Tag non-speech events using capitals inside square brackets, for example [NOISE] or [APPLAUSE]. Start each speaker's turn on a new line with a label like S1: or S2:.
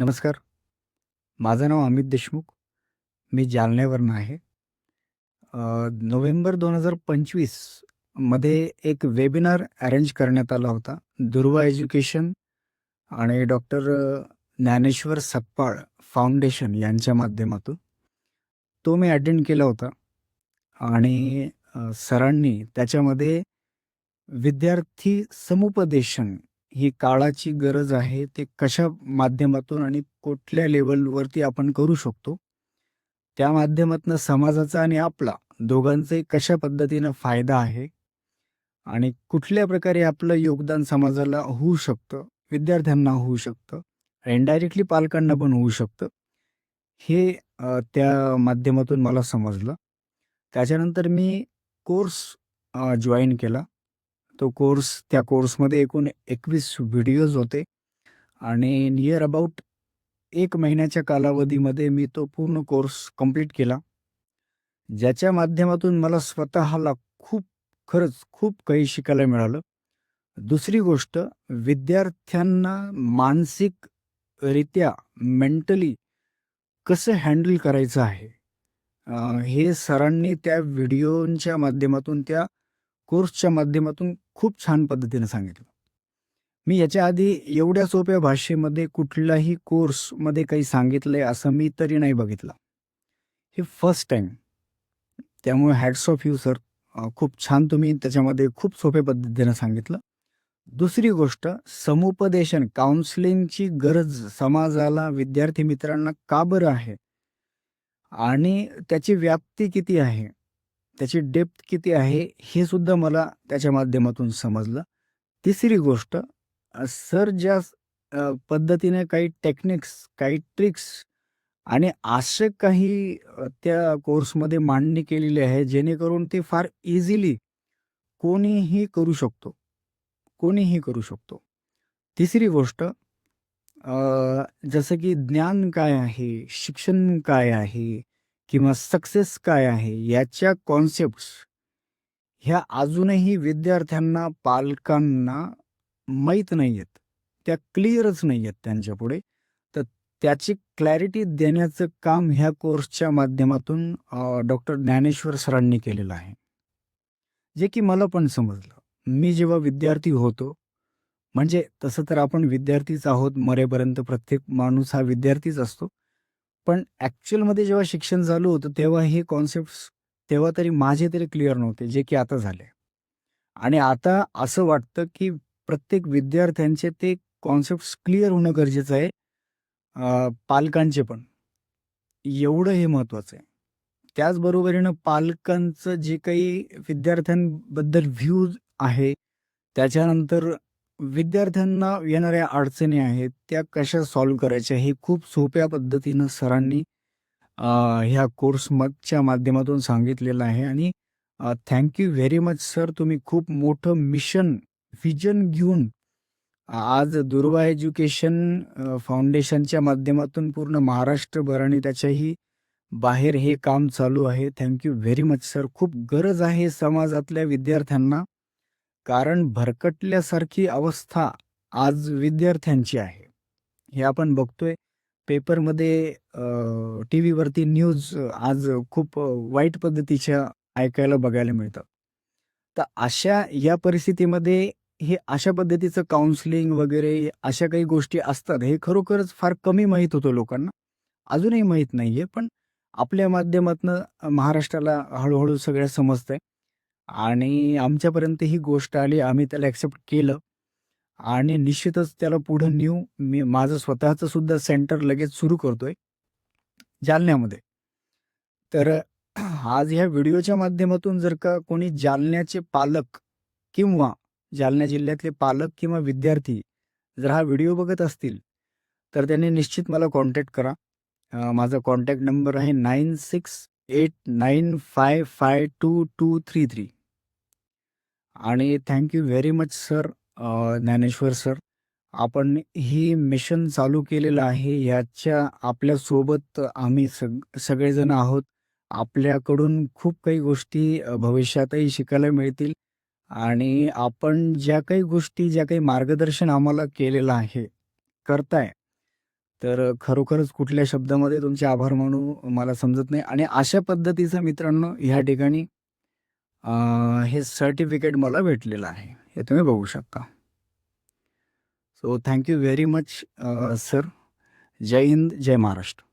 S1: नमस्कार. माझं नाव अमित देशमुख. मी जालन्यावरून आहे. अ, नोव्हेंबर 2025 मध्ये एक वेबिनार अरेंज करण्यात आला होता. दुर्वा एज्युकेशन आणि डॉक्टर ज्ञानेश्वर सप्पाळ फाउंडेशन यांच्या माध्यमातून. तो मी अटेंड केला होता आणि अ, सरांनी त्याच्यामध्ये विद्यार्थी समुपदेशन ही काळाची गरज आहे, ते कशा माध्यमातून आणि कुठल्या लेव्हलवरती आपण करू शकतो. त्या माध्यमातून समाजाचा आणि आपला दोघांचाही कशा पद्धतीनं फायदा आहे आणि कुठल्या प्रकारे आपलं योगदान समाजाला होऊ शकतं, विद्यार्थ्यांना होऊ शकतं, इनडायरेक्टली पालकांना पण होऊ शकतं. हे अ, त्या माध्यमातून मला समजलं. त्याच्यानंतर मी कोर्स अ, जॉइन केला. तो कोर्स त्या कोर्समध्ये एकूण 21 व्हिडिओज होते आणि नियर अबाउट एक महिन्याच्या कालावधीमध्ये मी तो पूर्ण कोर्स कंप्लीट केला. ज्याच्या माध्यमातून मला स्वतःला खूप, खरंच खूप काही शिकायला मिळालं. दुसरी गोष्ट विद्यार्थ्यांना मानसिकरित्या, मेंटली कसं हँडल करायचं आहे. हे सरांनी त्या व्हिडिओच्या माध्यमातून, त्या कोर्सच्या माध्यमातून खूप छान पद्धतीने सांगितलं. मी याच्या आधी एवढ्या सोप्या भाषेमध्ये कुठलाही कोर्समध्ये काही सांगितलंय असं मी तरी नाही बघितलं. हे फर्स्ट टाईम. त्यामुळे हॅट्स ऑफ यू सर. खूप छान तुम्ही त्याच्यामध्ये खूप सोप्या पद्धतीनं सांगितलं. दुसरी गोष्ट समुपदेशन, काउन्सिलिंगची गरज समाजाला, विद्यार्थी मित्रांना का बरं आहे? आणि त्याची व्याप्ती किती आहे? त्याची डेप्थ किती आहे? हे सुद्धा मला त्याच्या माध्यमातून समजलं. तिसरी गोष्ट सर ज्या पद्धतीने काही टेक्निक्स, काही ट्रिक्स आणि असे काही त्या कोर्समध्ये मांडणी केलेली आहे, जेणेकरून ते फार इझिली कोणीही करू शकतो. कोणीही करू शकतो. तिसरी गोष्ट जसं की ज्ञान काय आहे? शिक्षण काय आहे? किंवा सक्सेस काय आहे? याच्या कॉन्सेप्ट्स ह्या अजूनही विद्यार्थ्यांना, पालकांना माहीत नाही आहेत त्या क्लिअरच नाही आहेत त्यांच्यापुढे. तर त्याची क्लॅरिटी देण्याचं काम ह्या कोर्सच्या माध्यमातून डॉक्टर ज्ञानेश्वर सरांनी केलेलं आहे. जे की मला पण समजलं. मी जेव्हा विद्यार्थी होतो, म्हणजे तसं तर आपण विद्यार्थीच आहोत मरेपर्यंत प्रत्येक माणूस हा विद्यार्थीच असतो. पण ॲक्च्युअलमध्ये जेव्हा शिक्षण चालू होतं, तेव्हा हे कॉन्सेप्ट्स तेव्हा तरी माझे तरी क्लिअर नव्हते, जे की आता झाले. आणि आता असं वाटतं, की प्रत्येक विद्यार्थ्यांचे ते कॉन्सेप्ट्स क्लिअर होणं गरजेचं आहे. पालकांचे पण. एवढं हे महत्त्वाचं आहे. त्याचबरोबरीनं पालकांचं जे काही विद्यार्थ्यांबद्दल व्ह्यूज आहे, त्याच्यानंतर विद्यार्थ्यांना येणाऱ्या अडचणी आहेत, त्या कशा सॉल्व्ह करायच्या हे खूप सोप्या पद्धतीनं सरांनी अ, ह्या कोर्सच्या माध्यमातून सांगितलेलं आहे आणि थँक्यू व्हेरी मच सर. तुम्ही खूप मोठं मिशन, व्हिजन घेऊन आज दुर्वा एज्युकेशन अ, फाउंडेशनच्या माध्यमातून पूर्ण महाराष्ट्रभर आणि त्याच्याही बाहेर हे काम चालू आहे. Thank you very much sir. खूप गरज आहे समाजातल्या विद्यार्थ्यांना. कारण भरकटल्यासारखी अवस्था आज विद्यार्थ्यांची आहे. हे आपण बघतोय पेपरमध्ये टी व्हीवरती न्यूज आज खूप वाईट पद्धतीच्या ऐकायला बघायला मिळतात. तर अशा या परिस्थितीमध्ये हे अशा पद्धतीचं काउन्सिलिंग वगैरे अशा काही गोष्टी असतात. हे खरोखरच फार कमी माहीत होतं लोकांना. अजूनही माहीत नाहीये. पण आपल्या माध्यमातनं महाराष्ट्राला हळूहळू सगळ्या समजतंय आणि आमच्यापर्यंत ही गोष्ट आली. आम्ही त्याला ॲक्सेप्ट केलं आणि निश्चितच त्याला पुढं नेऊ. मी माझं स्वतःचं सुद्धा सेंटर लगेच सुरू करतोय जालन्यामध्ये. तर [CLEARS THROAT] आज ह्या व्हिडिओच्या माध्यमातून जर का कोणी जालन्याचे पालक किंवा जालना जिल्ह्यातले पालक किंवा विद्यार्थी जर हा व्हिडिओ बघत असतील, तर त्यांनी निश्चित मला कॉन्टॅक्ट करा. माझा कॉन्टॅक्ट नंबर आहे 9689552233 आणि thank you very much sir Dnyaneshwar sir. आपण ही मिशन चालू केलेलं आहे. याच्या आपल्यासोबत आम्ही सग सगळेजण आहोत. आपल्याकडून खूप काही गोष्टी भविष्यातही शिकायला मिळतील आणि आपण ज्या काही गोष्टी, ज्या काही मार्गदर्शन आम्हाला केलेलं आहे, करताय, तर खरोखरच कुठल्या शब्दामध्ये तुमचे आभार मानू मला समजत नाही आणि अशा पद्धतीचं मित्रांनो ह्या ठिकाणी हे सर्टिफिकेट मला भेटलेलं आहे. हे तुम्ही बघू शकता. So thank you very much sir Jai Hind Jai Maharashtra.